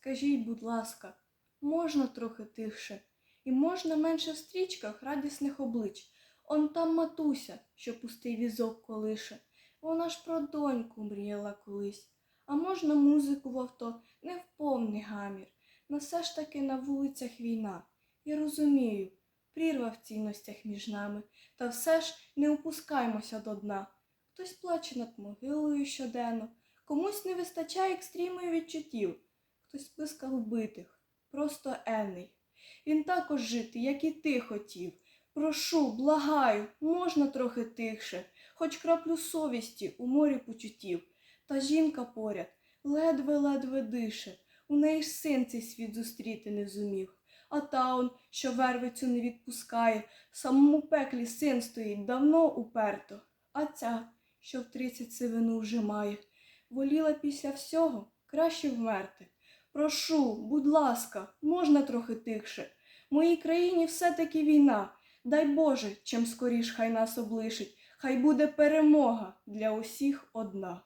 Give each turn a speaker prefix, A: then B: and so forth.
A: Скажіть, будь ласка, можна трохи тихше, і можна менше в стрічках радісних облич. Он там матуся, що пустий візок колише. Вона ж про доньку мріяла колись. А можна музику в авто, не в повний гамір. На все ж таки на вулицях війна. Я розумію, прірва в цінностях між нами, та все ж не опускаймося до дна. Хтось плаче над могилою щоденно, комусь не вистачає екстримів відчуттів, хтось спискав убитих, просто енний. Він також жити, як і ти хотів. Прошу, благаю, можна трохи тихше, хоч краплю совісті у морі почуттів. Та жінка поряд ледве-ледве дише, у неї ж син цей світ зустріти не зумів. А та он, що вервицю не відпускає, в самому пеклі син стоїть давно уперто. А ця, що в тридцять сивину вже має, воліла після всього краще вмерти. Прошу, будь ласка, можна трохи тихше. Моїй країні все-таки війна. Дай Боже, чим скоріш хай нас облишить, хай буде перемога для усіх одна.